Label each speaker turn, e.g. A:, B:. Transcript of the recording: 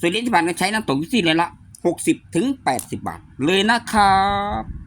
A: ส่วนเหรียญที่ผ่านก็ใช้น้ำตกอยู่ที่เหรียญละ60ถึง80บาทเลยนะครับ